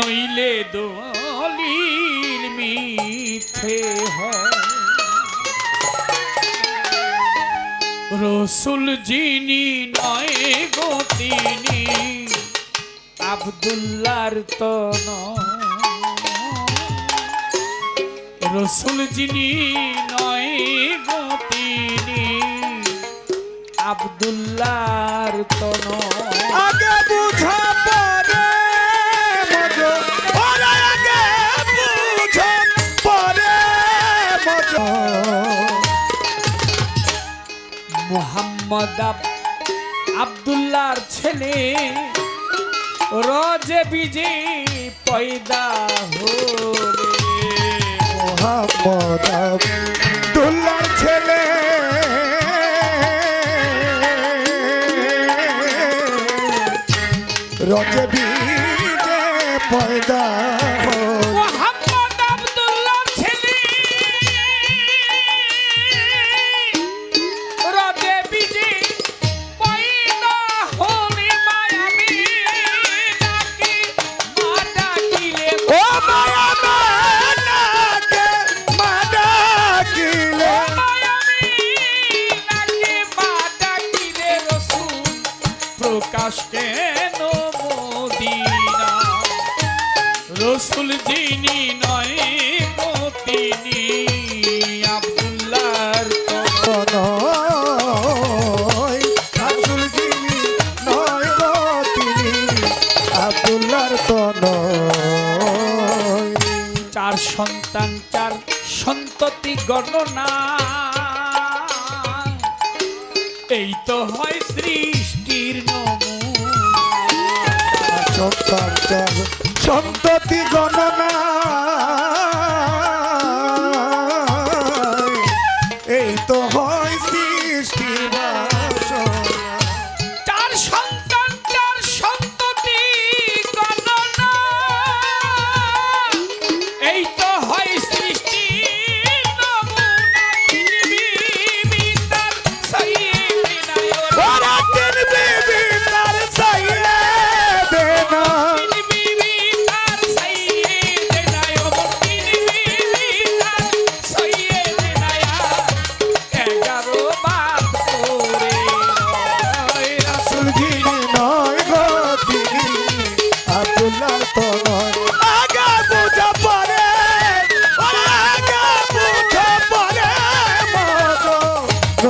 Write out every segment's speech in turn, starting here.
নইলে দলিল হয়। রসুল যিনি নয় গো তিনি আবদুল্লার তন রসুল যিনি নয় গো তিনি আবদুল্লার তন আগে বুঝা মোহাম্মদ আব- আবদুল্লাহর ছেলে। রজে বিজে পয়দা হলে। মোহাম্মদ আব্দুল্লাহর ছেলে। রজবি যে পয়দা রসুল নয় তিনি, আবদুল্লাহর। নয় রাসূল নয় তিনি, আব্দুল্লাহর নয় চার সন্তান, চার সন্ততি গণনা। এই তো হয় সৃষ্টির নমুনা। সন্তান সন্ততি গণনা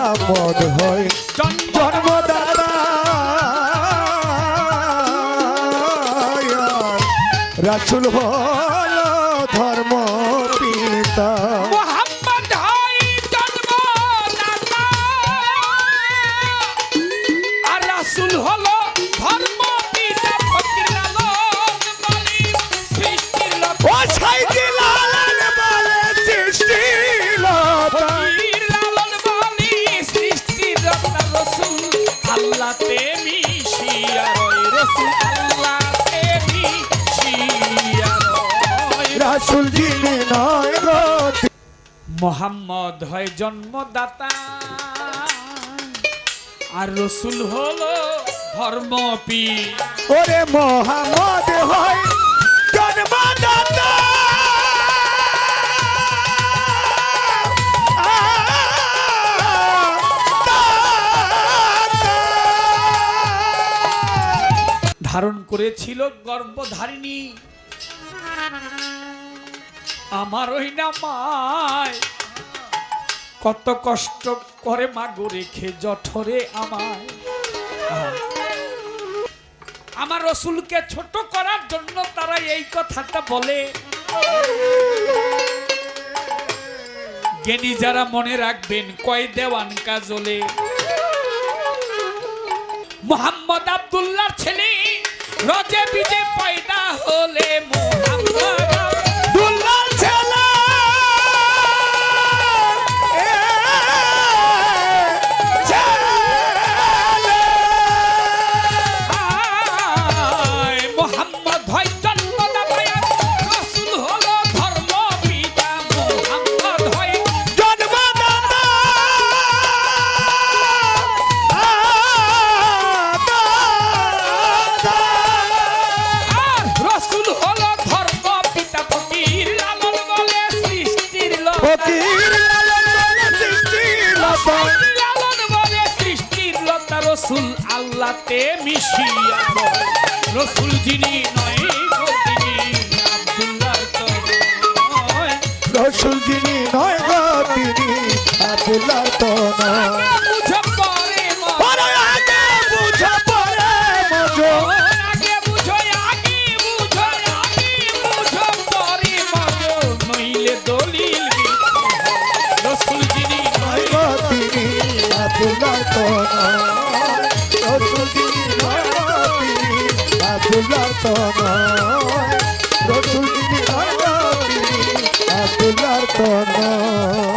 আমদ হয়। জন্ম জন্মদাতা রাসুল হল ধর্ম পিতা মোহাম্মদ হয় জন্মদাতা। আর রসুল হলো ধর্মপি ওরে মোহাম্মদ হয় জন্মদাতা। ধারণ করেছিল গর্ভধারিণী। আমার ওই না মায় কত কষ্ট করে মাগো রেখে জঠরে আমায়। আমার রসুলকে ছোট করার জন্য তারা এই কথাটা বলে। জ্ঞানী যারা মনে রাখবেন, কয় দেওয়ান কাজলে। মোহাম্মদ আব্দুল্লাহ ছেলে, রজে বিজে পয়দা হলে মোহাম্মদ আল্লাহতে মিশিয়া রসুল যিনি নয়। রসুল যিনি নয় গো তিনি আবুল্লাহ তো নয় বুঝো পরে মন। আবুল্লাহ তো নয়